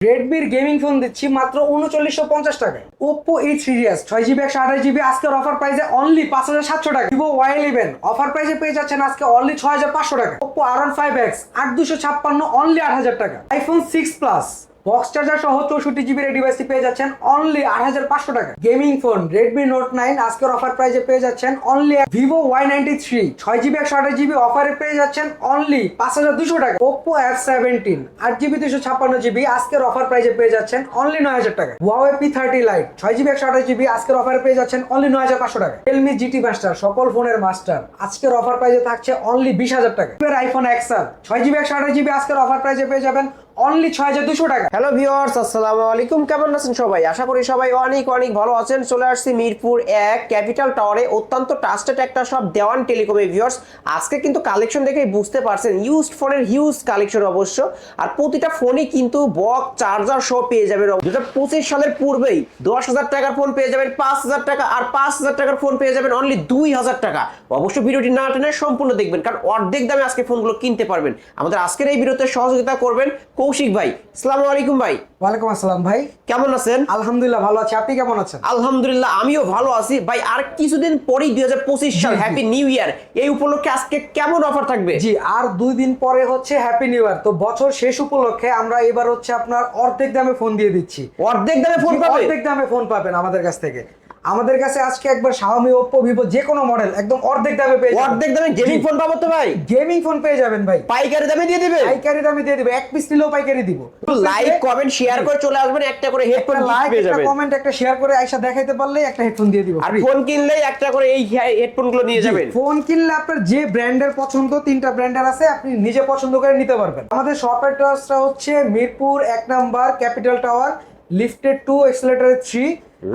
রেডমির gaming phone দিচ্ছি মাত্র উনচল্লিশশো পঞ্চাশ টাকায়। ওপো এই থ্রি এস ছয় জিবি একশো আঠাশ জিবি আজকের অফার প্রাইসে অনলি পাঁচ হাজার সাতশো টাকা। ভিভো ওয়াই ইলেভেন অফার প্রাইসে পেয়ে যাচ্ছেন আজকে অনলি ছয় হাজার পাঁচশো টাকা। ওপো আর ফাইভ এক্স আট দুশো ছাপ্পান্ন অনলি আট হাজার টাকা। IPhone six plus box charger সহ চৌষট্টি জিবির এই ডিভাইসটি পেয়ে যাচ্ছেন অনলি আট হাজার পাঁচশো টাকা। Gaming phone Redmi note nine আজকের অফার প্রাইসে পেয়ে যাচ্ছেন only Vivo Y ninety three ছয় জিবি একশো আঠাশ জিবি অফারে পেয়ে যাচ্ছেন অনলি পাঁচ হাজার দুশো টাকা। ওপো এফ সেভেন্টিন আট জিবি দুশো ছাপ্পান্ন জিবি আজকের অফার প্রাইসে পেয়ে যাচ্ছেন অনলি নয় হাজার টাকা। ওয়াওয়ে পি থার্টি লাইট ছয় জিবি একশো আঠাশ জিবি আজকের অফারে পেয়ে যাচ্ছেন অনলি নয় হাজার পাঁচশো টাকা। রিয়েলমি জিটি মাস্টার সকল ফোনের মাস্টার আজকের অফার প্রাইসে থাকছে অনলি বিশ হাজার টাকা। আইফোন এক্সেল ছয় জিবি একশো আঠাশ জিবি আজকের অফার প্রাইসে পেয়ে যাবেন অনলি ছয় হাজার দুশো টাকা। হ্যালো ভিউয়ার্স আসসালামু আলাইকুম। কেমন আছেন সবাই? আশা করি সবাই অনেক অনেক ভালো আছেন। চলে আসছি মিরপুর এক ক্যাপিটাল টাওয়ারে। অত্যন্ত ট্রাস্টেড একটা সব দেওয়ান টেলিকমে ভিউয়ার্স আজকে কিন্তু কালেকশন দেখেই বুঝতে পারছেন ইউজড ফোনের হিউজ কালেকশন অবশ্য। আর প্রতিটা ফোনই কিন্তু বক চার্জার সহ পেয়ে যাবেন। দু পঁচিশ সালের পূর্বেই দশ হাজার টাকার ফোন পেয়ে যাবেন, পাঁচ হাজার টাকা আর পাঁচ হাজার টাকার ফোন পেয়ে যাবেন অনলি দুই হাজার টাকা। অবশ্য ভিডিওটি না টেনে সম্পূর্ণ দেখবেন, কারণ অর্ধেক দামে আজকে ফোনগুলো কিনতে পারবেন। আমাদের আজকের এই ভিডিওতে সহযোগিতা করবেন কৌশিক ভাই আসসালামু আলাইকুম ভাই। ওয়ালাইকুম আসসালাম ভাই। কেমন আছেন? আলহামদুলিল্লাহ ভালো আছি আপনি কেমন আছেন? আলহামদুলিল্লাহ আমিও ভালো আছি। ভাই আর কিছুদিন পরেই দুই হাজার পঁচিশ সাল। হ্যাপি নিউ ইয়ার এই উপলক্ষে আজকে কেমন অফার থাকবে? জি আর দুই দিন পরে হচ্ছে হ্যাপি নিউ ইয়ার তো বছর শেষ উপলক্ষে আমরা এবার হচ্ছে আপনার অর্ধেক দামে ফোন দিয়ে দিচ্ছি। অর্ধেক দামে ফোন পাবেন অর্ধেক দামে ফোন পাবেন আমাদের কাছ থেকে। আমাদের কাছে আজকে একবার Xiaomi Oppo Vivo যে কোনো মডেল একদম অর্ধেক দামে পেয়ে যাবেন। অর্ধেক দামে গেমিং ফোন পাবো তো ভাই। গেমিং ফোন পেয়ে যাবেন ভাই। পাইকারি দামে দিয়ে দিবে। পাইকারি দামে দিয়ে দিবে। এক পিস নিলেও পাইকারি দিব। লাইক কমেন্ট শেয়ার করে চলে আসবেন একটা করে হেডফোন লাইক একটা কমেন্ট একটা শেয়ার করে আইসা দেখাইতে পারলে একটা হেডফোন দিয়ে দিব আর ফোন কিনলেই একটা করে এই হেডফোনগুলো নিয়ে যাবেন। ফোন কিনলে আপনার যে ব্র্যান্ডের পছন্দ তিনটা ব্র্যান্ডের আছে আপনি নিজে পছন্দ করে নিতে পারবেন। আমাদের শপ অ্যাড্রেসটা হচ্ছে মিরপুর এক number capital tower lifted to escalator three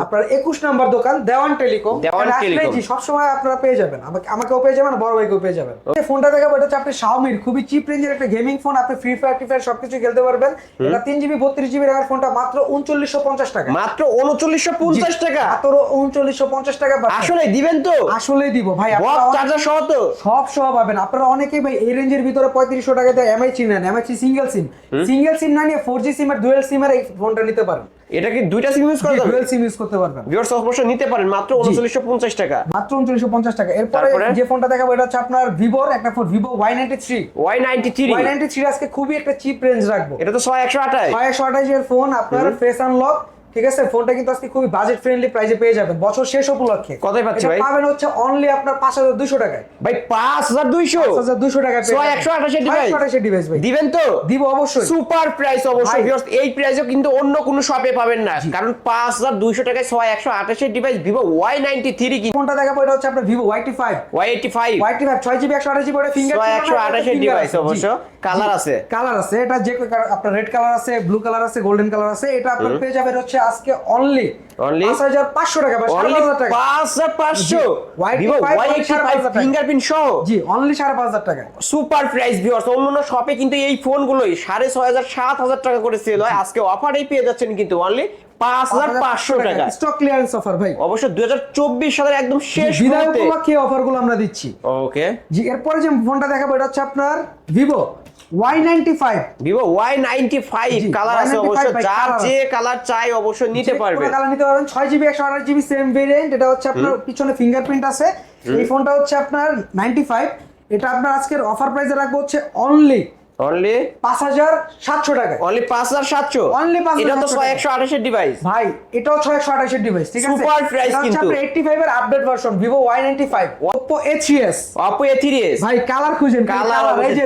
আপনার একুশ নাম্বার দোকান দেওয়ান টেলিকম। দেওয়ান টেলিকম। জি সবসময় আপনারা পেয়ে যাবেন। আমাকে আমাকেও পেয়ে যাবেন বড় ভাইকেও পেয়ে যাবেন। এই ফোনটা দেখাবো এটা হচ্ছে আপনি শাওমির খুবই চিপ রেঞ্জের একটা গেমিং ফোন আপনি ফ্রি ফায়ার টি ফায়ার সবকিছু খেলতে পারবেন। এটা তিন জিবি বত্রিশ জিবি র্যামের ফোনটা মাত্র উনচল্লিশশো পঞ্চাশ টাকা। মাত্র উনচল্লিশশো পঞ্চাশ টাকা? মাত্র উনচল্লিশশো পঞ্চাশ টাকা আসলে দিবেন তো? আসলেই দিব। ভাই চার্জার সহ তো? সব সহ পাবেন। আপনারা অনেকেই ভাই এই রেঞ্জের ভিতরে পঁয়ত্রিশশো টাকাতে এমআই সিম নেন MI single sim single sim না নিয়ে ফোর জি সিম আর ডুয়েল সিমের এই ফোনটা নিতে পারেন। এটা কি দুইটা সিম ইউজ করা যাবে? ডুয়াল সিম ইউজ করতে পারবেন। ভিউয়ার্স অবশ্যই নিতে পারেন মাত্র উনচল্লিশশো পঞ্চাশ টাকা। মাত্র উনচল্লিশশো পঞ্চাশ টাকা। এরপরে? যে ফোনটা দেখাবো এটা হচ্ছে আপনার ভিভোর একটা phone Vivo three Y ninety three আজকে খুবই একটা চিপ রেঞ্জ রাখব। এটা তো ছয় একশো আঠাশ। ছয়শো আঠাশের ফোন আপনার ফেস আনলক ঠিক আছে? ফোনটা কিন্তু আজকে খুবই বাজেট ফ্রেন্ডলি প্রাইসে পেয়ে যাবেন। বছর শেষ উপলক্ষে। কতই পাচ্ছি ভাই? পাবেন হচ্ছে অনলি আপনার পাঁচ হাজার দুশো টাকায়। ভাই পাঁচ হাজার দুইশো? পাঁচ হাজার দুশো টাকায় পেয়ে ছয় যাবেন। একশো আঠাশের ডিভাইস ছয়শো আঠাশের ডিভাইস ভাই। দিবেন তো? দিব অবশ্যই। সুপার প্রাইস অবশ্যই viewers, এই প্রাইসও কিন্তু অন্য কোনো শপে পাবেন না। কারণ পাঁচ হাজার দুইশো টাকায় ছয় একশো আঠাশের device Vivo Y ninety three কিন্তু ফোনটা দেখাবো এটা হচ্ছে আপনার ফাইভ ছয় জিবি একশো আঠাশ জিবি ওটা ফিঙ্গার ছয় একশো আঠাশের ডিভাইস অবশ্য। কালার আছে। কালার আছে এটা যে আপনার রেড কালার আছে ব্লু কালার আছে গোল্ডেন কালার আছে এটা আপনার পেয়ে যাবেন হচ্ছে আজকে অনলি অনলি পাঁচ হাজার টাকা পাঁচ হাজার পাঁচশো? YT5 ভিভো ওয়াই only এইটি সাড়ে ফাইভ পাঁচ হাজার টাকা। ফিঙ্গারপ্রিন্ট সহ? জি অনলি সাড়ে পাঁচ হাজার টাকা। সুপার প্রাইস ভিউয়ার্স অন্যান্য শপে কিন্তু এই ফোনগুলোই সাড়ে ছয় হাজার সাত হাজার টাকা করে সেল হয়। আজকে অফারেই পেয়ে যাচ্ছেন কিন্তু অনলি পাঁচ হাজার পাঁচশো টাকা। স্টক ক্লিয়ারেন্স অফার ভাই। অবশ্য দুই হাজার চব্বিশ সালের একদম শেষ বিদায় উপলক্ষে অফারগুলো আমরা দিচ্ছি। ওকে জি এরপরে যে ফোনটা দেখাবো এটা হচ্ছে আপনার Vivo Vivo Y ninety five colour আছে Y95 অবশ্য। যার যে কালার চাই অবশ্যই নিতে পারবে। কালার নিতে পারবেন। ছয় জিবি একশো আঠাশ জিবি সেম ভেরিয়েন্ট এটা হচ্ছে আপনার পিছনে ফিঙ্গারপ্রিন্ট আছে। এই ফোনটা হচ্ছে আপনার নাইনটি ফাইভ এটা আপনার আজকের অফার প্রাইসে রাখব হচ্ছে অনলি অনলি পাঁচ হাজার সাতশো টাকা অনলি পাঁচ হাজার সাতশো? Only 5,700 এটা তো ছয় একশো আঠাশের ডিভাইস ভাই এটাও ছয় একশো আঠাশের ডিভাইস ঠিক আছে? এটা হচ্ছে কিন্তু। আপনার এইটটি ফাইভ এর update version three S Oppo A three S ভাই কালার খুঁজেন কালার এই যে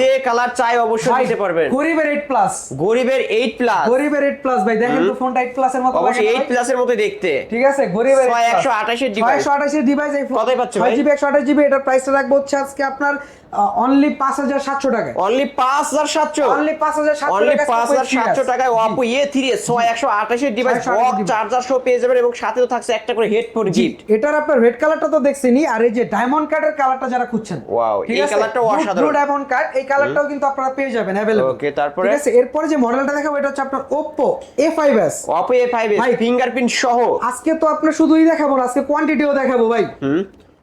যে কালার চাই অবশ্যই নিতে পারবেন। গরিবের এইট প্লাস গরিবের এইট প্লাস গরিবের এইট প্লাস ভাই দেখেন তো ফোনটা এইট প্লাসের মতো অবশ্যই লাগে না এইট ভাই? প্লাসের মতো দেখতে। ঠিক আছে গরিবের ছয় একশো আঠাশের ডিভাইস ছয়শো আঠাশের ডিভাইস এই কতই পাচ্ছ ভাই? ছয় জিবি একশো আঠাশ জিবি এটার প্রাইসটা রাখব হচ্ছে আজকে আপনার অনলি পাঁচ হাজার সাতশো টাকা অনলি পাঁচ হাজার সাতশো? অনলি পাঁচ হাজার সাতশো অনলি পাঁচ হাজার সাতশো টাকায়। অপো এ থ্রি ছয় একশো আঠাশের ডিভাইস 628 বক device। চার্জার সহ পেয়ে যাবেন এবং সাথেও থাকছে একটা করে হেডফোন গিফট এটার আপনার রেড কালারটা তো দেখছেনই। আর এই যে ডায়মন্ড কার্ডের কালারটা যারা খুঁজছেন ঠিক এই Blue- অসাধারণ। blue ডায়মন্ড কার্ড এই কালারটাও কিন্তু আপনারা পেয়ে যাবেন অ্যাভেলেবল Okay, তারপরে? ঠিক আছে? এরপরে যে মডেলটা দেখাবো এটা হচ্ছে আপনার Oppo A5s Oppo A five S ভাই, ফিঙ্গারপ্রিন্ট সহ। আজকে তো আপনার শুধুই দেখাবো না আজকে কোয়ান্টিটিও দেখাবো ভাই।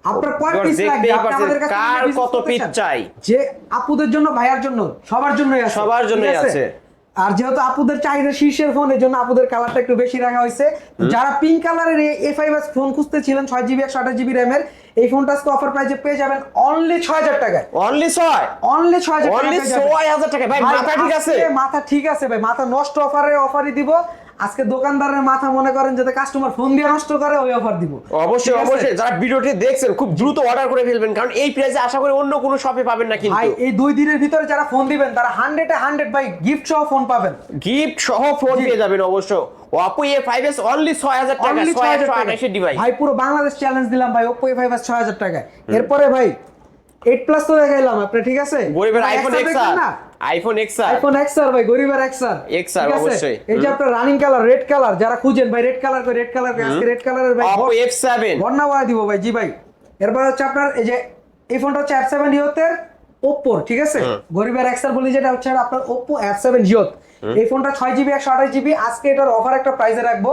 আপনার কয় পিস লাগবে দেখতেই আপনি পাচ্ছেন, আমাদের কাছে কার কত করতে চাই? যে আপুদের জন্য ভাইয়ার জন্য সবার জন্যই আছে সবার জন্যই আছে। আর যেহেতু আপুদের চাহিদা শীর্ষের ফোন এর জন্য আপুদের কালারটা একটু বেশি রাখা হয়েছে। যারা পিঙ্ক কালারের এ ফাইভ এস ফোন খুঁজতেছিলেন ছয় জিবি একশো আঠাশ জিবি র্যামের এই ফোনটা আজকে অফার প্রাইসে পেয়ে যাবেন অনলি ছয় হাজার টাকায়। অনলি ছয়? অনলি ছয় হাজার অনলি ছয় হাজার টাকা ভাই মাথা ঠিক আছে? মাথা ঠিক আছে ভাই মাথা নষ্ট অফারে অফারই দিব। আজকে দোকানদারের মাথা মনে করেন যাতে কাস্টমার ফোন দিয়ে নষ্ট করে ওই অফার দিব। অবশ্যই অবশ্যই। যারা ভিডিওটি দেখছেন খুব দ্রুত অর্ডার করে ফেলবেন কারণ এই প্রাইসে আশা করি অন্য কোনো শপে পাবেন না কিন্তু। ভাই এই দুই দিনের ভিতরে যারা ফোন দিবেন তারা হান্ড্রেডে হান্ড্রেড ভাই গিফট সহ ফোন পাবেন। গিফট সহ ফোন পেয়ে যাবেন অবশ্য Oppo A5s অনলি 6000 টাকা Only 6000 টাকা। 628 ডিভাইস ভাই পুরো বাংলাদেশ চ্যালেঞ্জ দিলাম ভাই Oppo A5 ছয় হাজার টাকায়। এরপরে ভাই 8 প্লাস তো দেখাইলাম আপনি ঠিক আছে? গরিবের আইফোন এক্সআর না? আইফোন এক্সআর আইফোন এক্সআর ভাই গরিবের এক্সআর XR অবশ্যই। এই যে আপনার রানিং কালার রেড কালার যারা খুঁজেন ভাই রেড কালার করে রেড কালার আজকে রেড কালারের ভাই Oppo F7 বন্যা বয়া দিব ভাই জি ভাই। এরপর হচ্ছে আপনার এই যে এই ফোনটা হচ্ছে F7 জিওতের Oppo ঠিক আছে? গরিবের এক্সআর বলি যেটা হচ্ছে আপনার Oppo F7 জিওত এই ফোনটা ছয় জিবি একশো আঠাশ জিবি আজকে এটার অফার একটা প্রাইসে রাখব।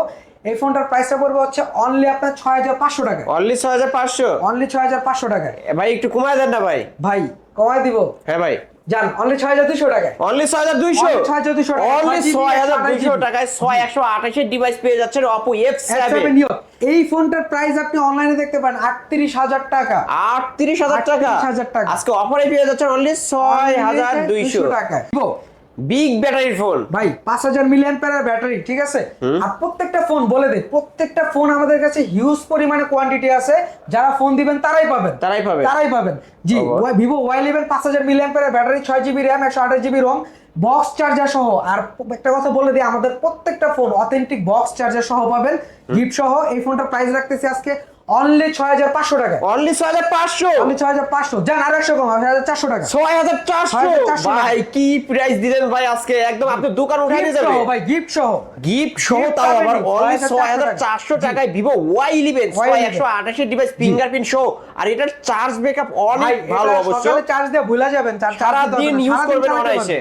এই ফোনটার প্রাইসটা পড়বে হচ্ছে অনলি আপনার ছয় হাজার পাঁচশো টাকা। অনলি 6500 অনলি ছয় হাজার পাঁচশো টাকায় ভাই একটু কমায় দেন না ভাই। ভাই কমায় দিব। হ্যাঁ ভাই। জান অনলি ছয় হাজার দুশো টাকায়। অনলি 6200 Only 6200 টাকা। অনলি 6200 টাকায় 6128 এর ডিভাইস পেয়ে যাচ্ছেন Oppo F7 F7 এই ফোনটার প্রাইস আপনি অনলাইনে দেখতে পান আটত্রিশ হাজার টাকা। 38000 টাকা। 38,000 টাকা। আজকে অফারে পেয়ে যাচ্ছেন অনলি 6200 টাকায়। বিগ ব্যাটারির ফোন ভাই পাঁচ হাজার মিলিয়ন প্যারের ব্যাটারি ঠিক আছে? আর প্রত্যেকটা ফোন বলে দেয় প্রত্যেকটা ফোন আমাদের কাছে হিউজ পরিমাণে কোয়ান্টিটি আছে। যারা ফোন দিবেন তারাই পাবেন। তারাই পাবেন। তারাই পাবেন। জি? ভিভো ওয়াই ইলেভেন পাঁচ হাজার মিলিয়ন প্যারের ব্যাটারি ছয় জিবি র্যাম একশো আঠাশ জিবি রোম বক্স চার্জার সহ। আর একটা কথা বলে দিই আমাদের প্রত্যেকটা ফোন অথেন্টিক বক্স চার্জার সহ পাবেন। গিফট সহ। এই ফোনটার প্রাইস রাখতেছি আজকে অনলি ছয় হাজার পাঁচশো টাকা। অনলি 6500 অনলি ছয় হাজার পাঁচশো। যান আর একশো কম ছয় হাজার চারশো টাকা। 6400 6400 ভাই কি প্রাইস দিলেন ভাই আজকে? একদম আপনার দোকান উঠাই গিফট যাবে সহ ভাই গিফট সহ। গিফট সহ তাও আবার অনলি 6400 6400 টাকায় ভিভো Y11 6128 এর ডিভাইস ফিঙ্গারপ্রিন্ট সহ। আর এটার চার্জ ব্যাকআপ অনেক ভালো অবশ্য। চার্জ দিয়ে ভুলা যাবেন। চার্জ সারা দিন use করবেন অনায়াসে।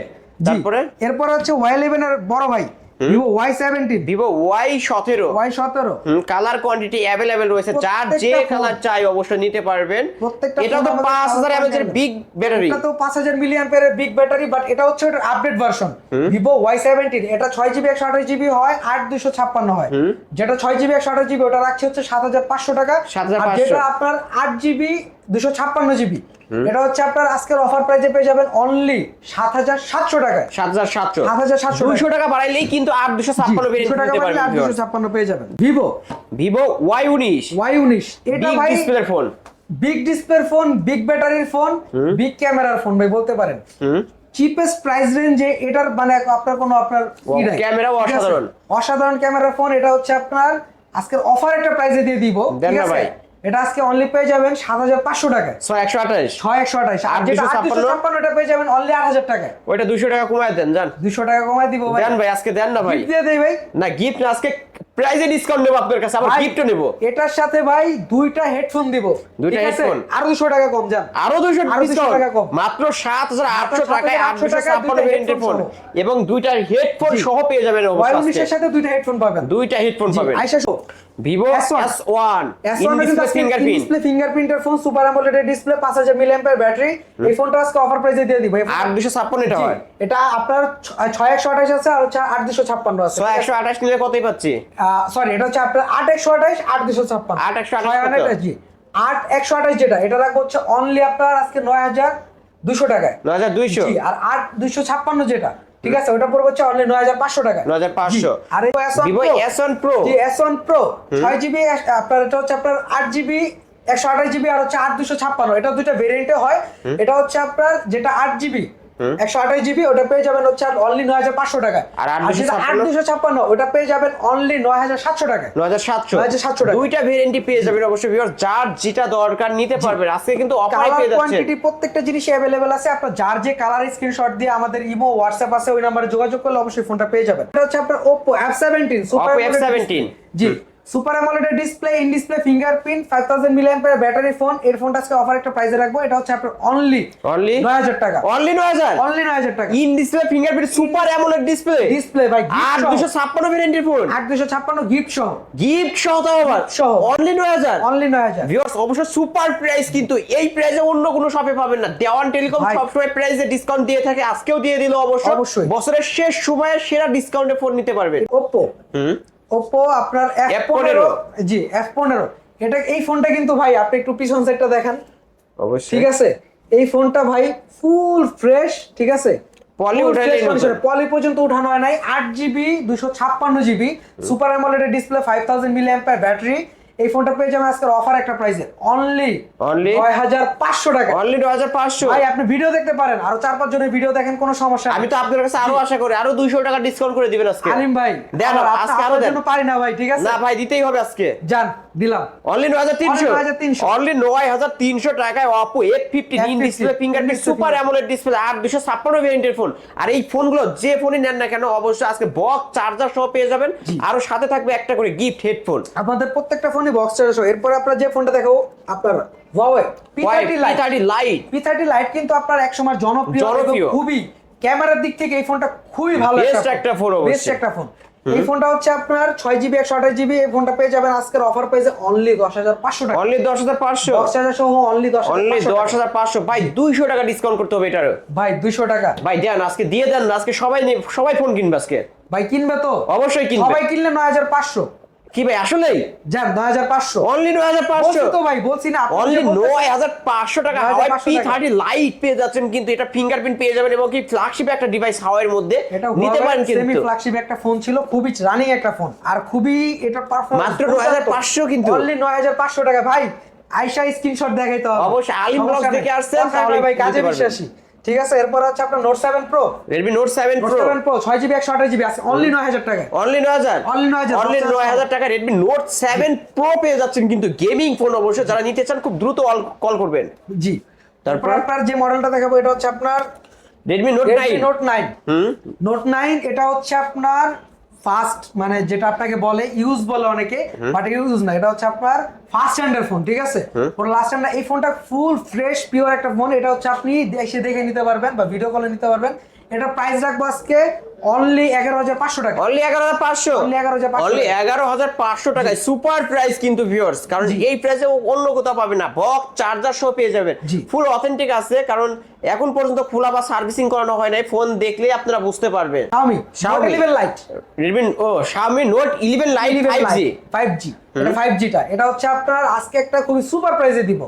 তারপরে? এরপর হচ্ছে ওয়াই ইলেভেন এর বড় ভাই। Vivo Y seventeen Vivo Y17 Y সতেরো। কালার কোয়ান্টিটি অ্যাভেলেবেল রয়েছে। যার যে কালার চাই অবশ্যই নিতে পারবেন। প্রত্যেকটা এটা তো 5000 colour এর বিগ ব্যাটারি এটা তো পাঁচ হাজার মিলিয়ন পেয়ারের বিগ ব্যাটারি বাট এটা হচ্ছে ওটার update version Vivo Y seventeen এটা ছয় জিবি একশো আঠাশ জিবি হয় আট দুশো ছাপ্পান্ন হয়। যেটা ছয় জিবি একশো আঠাশ জিবি ওটা রাখছে হচ্ছে সাত হাজার পাঁচশো টাকা। 7500 আর যেটা আপনার আট জিবি দুশো ছাপ্পান্ন জিবি। এটা হচ্ছে আপনার আজকের অফার প্রাইজে পেয়ে যাবেন অনলি সাত হাজার সাতশো টাকায়। 7700 7700 200 টাকা বাড়াইলেই কিন্তু 8256 ভেরিয়েন্ট দুশো টাকা বাড়লে আট দুশো ছাপ্পান্ন পেয়ে যাবেন। ভিভো ভিভো Y19 ওয়াই উনিশ। এটা ভাই ডিসপ্লের ফোন বিগ ডিসপ্লের ফোন বিগ ব্যাটারির ফোন বিগ ক্যামেরার ফোন ভাই বলতে পারেন। চিপেস্ট প্রাইস রেঞ্জে এটার মানে আপনার কোনো আপনার। ক্যামেরাও অসাধারণ। অসাধারণ ক্যামেরার ফোন এটা হচ্ছে আপনার আজকের অফার একটা প্রাইসে দিয়ে দিব। ঠিক আছে? ভাই। এটা আজকে অনলি পেয়ে যাবেন সাত হাজার পাঁচশো টাকায়। 6128 ছয় একশো আঠাশ। আর যেটা দুশো ছাপ্পান্ন। এটা পেয়ে যাবেন অনলি আট হাজার টাকায়। ওইটা 200 টাকা কমায় দেন জান। দুশো টাকা কমায় দিব দেন ভাই আজকে দেন না ভাই। দিয়ে দেই ভাই। না গিফট না আজকে প্রাইজে ডিসকাউন্ট নেব আপনার কাছে আবার গিফটও নেব। এটার সাথে ভাই দুইটা হেডফোন দিব। দুইটা headphone? আরও দুশো টাকা কম যান আরও 200 ডিসকাউন্ট টাকা কম। মাত্র 7800 টাকায় 7800 টাকায় 856 দুইটা ভেরিয়েন্টের ফোন এবং দুইটা হেডফোন সহ পেয়ে যাবেন অবশ্যই। সাথে দুইটা হেডফোন পাবেন। দুইটা হেডফোন পাবেন। আইসা Vivo S1 S1 S1 in display fingerprint display ফিঙ্গারপ্রিন্টের phone super AMOLED display 5000 milliampere battery এই ফোনটা আজকে অফার প্রাইসে দিয়ে দিব। এই ফোন- 8256 এটা হয়। এটা আপনার 6128 আছে আর হচ্ছে 8256 আছে। 6128 নিলে কতই পাচ্ছি? সরি এটা হচ্ছে আপনার 8128 8256 8128 কত? জি। 8128 যেটা এটা রাখব হচ্ছে অনলি আপনার আজকে 9200 টাকায়। 9200 জি আর 8256 যেটা। ঠিক আছে ওটা পড়বে হচ্ছে অনলি 9500 টাকা। 9500 জি, আর এই S1 Vivo Pro, S1 Pro জি S1 Pro 6 জিবি আপনার এটা হচ্ছে আপনার 8 জিবি একশো আঠাশ জিবি আর হচ্ছে আট দুশো ছাপ্পান্ন। এটা দুইটা ভেরিয়েন্টে হয়। এটা হচ্ছে আপনার যেটা আট জিবি একশো আঠাশ জিবি ওটা পেয়ে যাবেন হচ্ছে অনলি নয় হাজার পাঁচশো টাকা আর আর 856 যেটা আট দুশো ছাপ্পান্ন ওটা পেয়ে যাবেন অনলি নয় হাজার সাতশো টাকা 9700 9700 টাকা। দুইটা ভেরিয়েন্টই পেয়ে যাবেন অবশ্যই ভিউয়ার যার যেটা দরকার নিতে পারবেন। আজকে কিন্তু অফারে পেয়ে যাচ্ছেন। কোয়ান্টিটি প্রত্যেকটা জিনিস অ্যাভেলেবেল আছে। আপনার যার যে কালার স্ক্রিনশট দিয়ে আমাদের ইমো হোয়াটসঅ্যাপ আছে ওই নাম্বারে যোগাযোগ করলে অবশ্যই ফোনটা পেয়ে যাবেন। এটা হচ্ছে আপনার Oppo F17 super Oppo F17 G. Super AMOLED display in display fingerprint five thousand million battery phone এর ফোনটা আজকে অফার একটা প্রাইসে রাখব। এটা হচ্ছে আপনার অনলি অনলি নয় হাজার টাকা। অনলি নয় হাজার? অনলি নয় হাজার টাকা। In display fingerprint super AMOLED display display ভাই আর দুশো ছাপ্পান্ন ভেরিয়েন্টের ফোন আট দুশো ছাপ্পান্ন গিফট সহ। গিফট সহ তাও আবার? সহ। অনলি নয় হাজার? অনলি নয় হাজার। ভিউয়ার্স অবশ্য সুপার প্রাইস কিন্তু এই প্রাইসে অন্য কোনো শপে পাবেন না। দেওয়ান টেলিকম। সবসময় প্রাইসে ডিসকাউন্ট দিয়ে থাকে। আজকেও দিয়ে দিল অবশ্য। অবশ্যই। বছরের শেষ সময়ে সেরা ডিসকাউন্টে ফোন নিতে পারবেন। Oppo hmm? ওপ্পো আপনার এফ পনেরো জি এফ পনেরো। এটা এই ফোনটা কিন্তু ভাই আপনি একটু পিছন সাইডটা দেখেন। অবশ্যই। ঠিক আছে? এই ফোনটা ভাই ফুল ফ্রেশ ঠিক আছে? পলি পর্যন্ত উঠানো হয় নাই। আট জিবি দুশো ছাপ্পান্ন GB super AMOLED display five thousand milli battery এই ফোনটা পেয়ে যাবেন আজকের অফার একটা প্রাইসে। অনলি হাজার পাঁচশো টাকা। অনলি নয় হাজার পাঁচশো? ভাই আপনি ভিডিও দেখতে পারেন। আরও চার পাঁচ জনের ভিডিও দেখেন কোনো সমস্যা। আমি তো আপনার কাছে আরও আশা করি আরও দুইশো টাকা ডিসকাউন্ট করে দিবেন আজকে। আলিম ভাই দেন আজকে আরও দেন। পারি না ভাই ঠিক আছে? না ভাই দিতেই হবে আজকে। যান দিলাম। অনলি নয় হাজার তিনশো? Only 9,300 অনলি নয় হাজার তিনশো টাকায় Oppo F fifty in display fingerprint super AMOLED display আর দুশো ছাপ্পান্ন ভেরিয়েন্টের ফোন আর এই ফোনগুলো যে ফোনই নেন না কেন অবশ্যই আজকে বক্স চার্জার সহ পেয়ে যাবেন। আরও সাথে থাকবে একটা করে গিফট হেডফোন আপনাদের প্রত্যেকটা ফোনে বক্স চার্জার এরপর আপনার যে ফোনটা দেখাবো আপনার Huawei P30 Lite thirty lite P30 Lite কিন্তু আপনার একসময় জনপ্রিয়। খুবই ক্যামেরার দিক থেকে এই ফোনটা খুবই ভালো একটা অবশ্যই। বেস্ট একটা ফোন এই ফোনটা হচ্ছে আপনার ছয় জিবি একশো আঠাশ জিবি এই ফোনটা পেয়ে যাবেন আজকের অফার অনলি দশ হাজার পাঁচশো টাকা। অনলি দশ হাজার পাঁচশো? দশ হাজার সহ অনলি দশ অনলি দশ হাজার পাঁচশো। ভাই দুইশো টাকা ডিসকাউন্ট করতে হবে এটার ভাই দুইশো টাকা। ভাই দেন আজকে দিয়ে দেন। আজকে সবাই সবাই ফোন কিনবে আজকে। ভাই কিনবে তো। অবশ্যই কিনবে। সবাই কিনলে নয় হাজার পাঁচশো। কি ভাই আসলেই? যান নয় হাজার পাঁচশো। অনলি নয় হাজার বলছি পাঁচশো তো ভাই বলছি না অনলি যে বলতেছেন- নয় হাজার পাঁচশো টাকা 9,500 হাওয়াই পি টাকা। থার্টি লাইট পেয়ে যাচ্ছেন কিন্তু এটা ফিঙ্গারপ্রিন্ট পেয়ে যাবেন এবং কি ফ্ল্যাগশিপ একটা ডিভাইস হাওয়াইয়ের মধ্যে নিতে পারেন কিন্তু। সেমি ফ্ল্যাগশিপ একটা ফোন ছিল খুবই রানিং একটা ফোন আর খুবই এটা পারফরম্যান্স মাত্র 9,500 কিন্তু। অনলি 9500 টাকা। ভাই আয়শা স্ক্রিনশট দেখাই তো। অবশ্যই, আলিম ব্লগ। দেখে আসছেন, তাহলে ভাই কাজে বিশ্বাসী। ঠিক আছে এরপর আছে আপনার note seven pro Redmi note seven note pro 7 pro ছয় জিবি 128 জিবি আছে। অনলি 9000 টাকা অনলি নয় হাজার? অনলি নয় হাজার অনলি নয় হাজার টাকা রেডমি নোট সেভেন প্রো পেয়ে যাচ্ছেন কিন্তু গেমিং ফোন অবশ্যই। যারা নিতে চান খুব দ্রুত কল করবেন। জি। তারপর? আপনার যে মডেলটা দেখাবো এটা হচ্ছে আপনার Redmi note nine Redmi Note 9 হুম। নোট 9 এটা হচ্ছে আপনার ফাস্ট মানে যেটা আপনাকে বলে ইউজ বলে অনেকে বাট ইউজ না এটা হচ্ছে আপনার ফার্স্ট হ্যান্ডের ফোন ঠিক আছে? ওর লাস্ট হ্যান্ড এই ফোনটা ফুল ফ্রেশ পিওর একটা ফোন এটা হচ্ছে আপনি এসে দেখে নিতে পারবেন বা ভিডিও কলে নিতে পারবেন। এটা প্রাইস রাখব আজকে অনলি এগারো হাজার পাঁচশো টাকা। অনলি এগারো হাজার পাঁচশো। Only 11,500 অনলি এগারো হাজার পাঁচশো টাকায় সুপার প্রাইস কিন্তু ভিউয়ার্স কারণ এই প্রাইসে অন্য কোথাও পাবেন না। বক্স চার্জার সহ পেয়ে যাবেন। ফুল অথেন্টিক আছে কারণ এখন পর্যন্ত খোলা বা সার্ভিসিং করানো হয় নাই। ফোন দেখলে আপনারা বুঝতে পারবেন। Xiaomi। Note 11 Lite রেডমি ও Xiaomi note eleven lite five G 5G এটা 5G টা। এটা হচ্ছে আপনার আজকে একটা খুবই সুপার প্রাইসে দিব।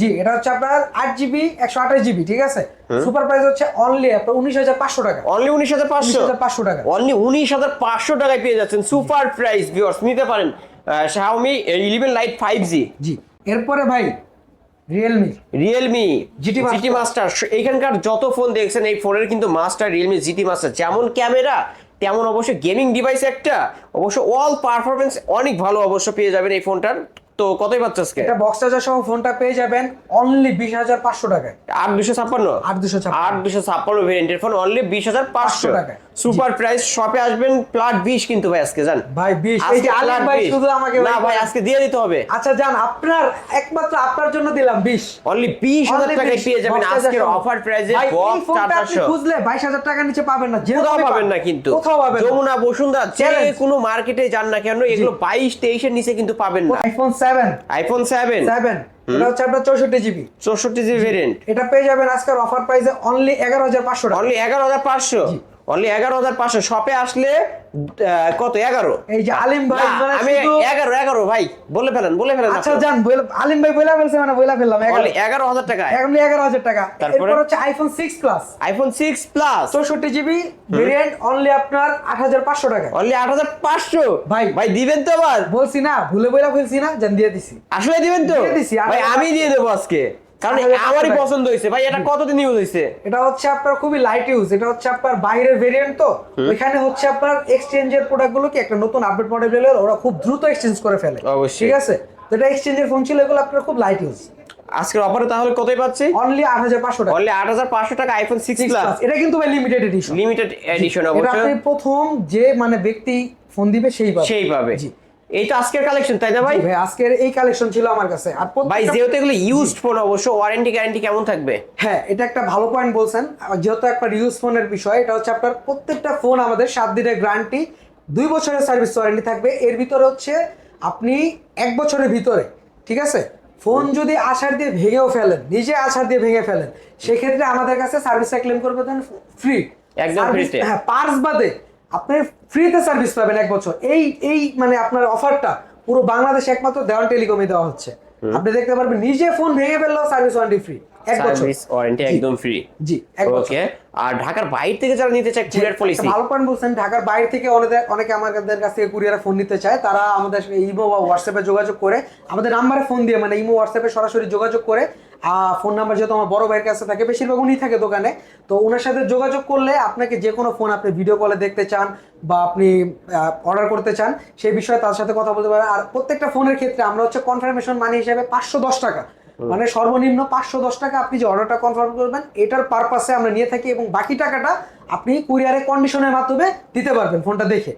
জি এটা হচ্ছে আপনার আট জিবি একশো আঠাশ জিবি ঠিক আছে? সুপার প্রাইস হচ্ছে অনলি আপনার উনিশ হাজার পাঁচশো টাকা। অনলি উনিশ হাজার পাঁচশো? 19,500 টাকা। অনলি উনিশ হাজার পাঁচশো টাকায় পেয়ে যাচ্ছেন সুপার প্রাইস ভিউয়ার্স নিতে পারেন Xiaomi eleven lite five G G এরপরে ভাই Realme Realme Master। GT master এইখানকার যত ফোন দেখছেন এই ফোনের কিন্তু মাস্টার রিয়েলমি জিটি মাস্টার যেমন ক্যামেরা তেমন অবশ্য গেমিং ডিভাইস একটা। অবশ্য অল পারফরমেন্স অনেক ভালো অবশ্য পেয়ে যাবেন এই ফোনটার তো কতই পাচ্ছে আজকে? এটা বক্স চার্জার সহ ফোনটা পেয়ে যাবেন অনলি বিশ হাজার পাঁচশো টাকায়। আট দুশো ছাপ্পান্ন? আট দুশো ছাপ্পান্ন। আট দুশো ছাপ্পান্ন ভেরিয়েন্টের ফোন অনলি বিশ হাজার পাঁচশো। 500 সুপার প্রাইস শপে আসবেন প্লাট বিশ কিন্তু ভাই আজকে জান। ভাই বিশ। এই যে আলিম ভাই শুধু আমাকে না ভাই আজকে দিয়ে দিতে হবে। আচ্ছা যান আপনার একমাত্র আপনার জন্য দিলাম বিশ। অনলি বিশ হাজার Only টাকায় পেয়ে যাবেন আজকের অফার প্রাইসে বক্স চার্জার সহ। খুঁজলে বাইশ হাজার টাকার নিচে পাবেন না কোথাও পাবেন না কিন্তু। কোথাও পাবেন যমুনা বসুন্ধরা যে কোনো মার্কেটে যান না কেন এগুলো বাইশ তেইশের নিচে কিন্তু পাবেন না। IPhone seven iPhone seven seven এটা হচ্ছে আপনার চৌষট্টি জিবি চৌষট্টি জিবি ভেরিয়েন্ট এটা পেয়ে যাবেন আজকের অফার প্রাইসে অনলি এগারো হাজার পাঁচশো টাকা। অনলি এগারো হাজার পাঁচশো? অনলি এগারো হাজার পাঁচশো। শপে আসলে কত? এগারো? এই যে আলিম ভাই আমি এগারো এগারো ভাই বলে ফেলেন বলে ফেলেন আচ্ছা যান আলিম ভাই বইলা ফেলছে মানে বইলা ফেললাম এগারো হাজার টাকায়। এমনি এগারো হাজার টাকা। তারপরে? হচ্ছে iPhone six plus iPhone six plus চৌষট্টি জিবি ভেরিয়েন্ট অনলি আপনার আট হাজার পাঁচশো টাকা। অনলি আট হাজার পাঁচশো? ভাই। ভাই দিবেন তো আবার। বলছি না ভুলে বইলা ফেলছি না জান দিয়ে দিছি। আসলে দিবেন তো? দিয়ে দিছি, ভাই আমি দিয়ে দেবো আজকে। কারণ 8,500 আমারই পছন্দ হয়েছে। ভাই এটা কতদিন ইউজ হয়েছে? এটা হচ্ছে আপনার খুবই লাইট ইউজ এটা হচ্ছে আপনার বাইরের ভেরিয়েন্ট তো। ওইখানে হচ্ছে আপনার এক্সচেঞ্জের একটা নতুন আপডেট মডেল এলে ওরা খুব দ্রুত এক্সচেঞ্জ করে ফেলে। অবশ্যই। ঠিক আছে? তো এটা এক্সচেঞ্জের ফোন ছিল এগুলো আপনার খুব লাইট ইউজ আজকের অফারে তাহলে কতই পাচ্ছি? অনলি আট হাজার পাঁচশো টাকা। অনলি আট হাজার পাঁচশো টাকা আইফোন সিক্স Six প্লাস এটা কিন্তু ভাই লিমিটেড এডিশন লিমিটেড এডিশন এটা আপনি প্রথম যে মানে ব্যক্তি ফোন দিবে সেই পাবে। সেই পাবে। জি। এই তো আজকের কালেকশন তাই না ভাই? ভাই আজকের এই কালেকশন ছিল আমার কাছে। আর ভাই যেহেতু এগুলো ইউজড ফোন অবশ্য ওয়ারেন্টি গ্যারান্টি কেমন থাকবে? হ্যাঁ এটা একটা ভালো পয়েন্ট বলছেন। যেহেতু একটা রিউজ ফোনের বিষয় এটা হচ্ছে আপনার প্রত্যেকটা ফোন আমাদের সাত দিনের গ্যারান্টি দুই বছরের সার্ভিস ওয়ারেন্টি থাকবে। এর ভিতরে হচ্ছে আপনি এক বছরের ভিতরে ঠিক আছে? ফোন যদি আছাড় দিয়ে ভেঙেও ফেলেন নিজে আছাড় দিয়ে ভেঙে ফেলেন সেক্ষেত্রে আমাদের কাছে সার্ভিস ক্লেম করবে দেন ফ্রি একদম তে। হ্যাঁ পার্স বাদে আপনি ফ্রিতে সার্ভিস পাবেন এক বছর। এই এই মানে আপনার অফারটা পুরো বাংলাদেশে একমাত্র দেওয়ান টেলিকমে দেওয়া হচ্ছে। আপনি দেখতে পারবেন নিজে ফোন ভেঙে ফেললেও service warranty free service warranty জি। একদম ফ্রি জি এক ওকে আর ঢাকার বাইরে থেকে যারা নিতে চায় কুরিয়ার পলিসি ভালো পয়েন্ট বলছেন ঢাকার বাইরে থেকে অনেকে অনেকে আমাদের কাছ থেকে কুরিয়ারে ফোন নিতে চায় তারা আমাদের সঙ্গে ইমো বা হোয়াটসঅ্যাপে যোগাযোগ করে আমাদের নাম্বারে ফোন দিয়ে মানে ইমো হোয়াটসঅ্যাপে সরাসরি যোগাযোগ করে ফোন নাম্বার যেহেতু আমার বড় ভাইয়ের কাছে থাকে বেশিরভাগ উনি থাকে দোকানে তো ওনার সাথে যোগাযোগ করলে আপনাকে যে কোনো ফোন আপনি ভিডিও কলে দেখতে চান বা আপনি অর্ডার করতে চান সেই বিষয়ে তার সাথে কথা বলতে পারেন। আর প্রত্যেকটা ফোনের ক্ষেত্রে আমরা হচ্ছে কনফার্মেশন মানি হিসেবে পাঁচশো দশ টাকা মানে সর্বনিম্ন পাঁচশো দশ টাকা আপনি যে অর্ডারটা কনফার্ম করবেন এটার পারপাসে আমরা নিয়ে থাকি এবং বাকি টাকাটা আপনি কুরিয়ারে কন্ডিশনের মাধ্যমে দিতে পারবেন ফোনটা দেখে।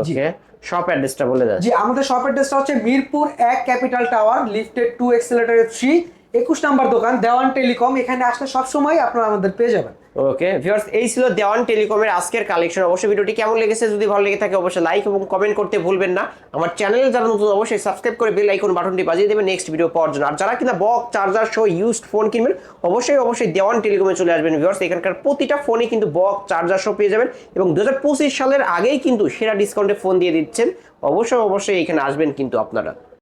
ওকে শপ অ্যাড্রেসটা বলে দেন। জি আমাদের শপ অ্যাড্রেসটা হচ্ছে মিরপুর এক ক্যাপিটাল টাওয়ার লিফটেড টু এক্সেলেটারের থ্রি একুশ নাম্বার দোকান দেওয়ান টেলিকম এখানে আসলে সবসময় আপনারা আমাদের পেয়ে যাবেন। ওকে ভিউয়ার্স এই ছিল দেওয়ান টেলিকমের আজকের কালেকশন অবশ্যই ভিডিওটি কেমন লেগেছে? যদি ভালো লেগে থাকে অবশ্যই লাইক এবং কমেন্ট করতে ভুলবেন না। আমার চ্যানেলে যারা নতুন, অবশ্যই সাবস্ক্রাইব করে বেল আইকন বাটনটি বাজিয়ে দেবেন নেক্সট ভিডিও পাওয়ার জন্য। আর যারা কিনা বক চার্জার সহ ইউজড ফোন কিনবেন, অবশ্যই অবশ্যই দেওয়ান টেলিকমে চলে আসবেন। ভিউয়ার্স এখানকার প্রতিটা ফোনে কিন্তু বক চার্জার সহ পেয়ে যাবেন এবং দু হাজার পঁচিশ সালের আগেই কিন্তু সেরা ডিসকাউন্টে ফোন দিয়ে দিচ্ছেন। অবশ্যই অবশ্যই এখানে আসবেন কিন্তু আপনারা।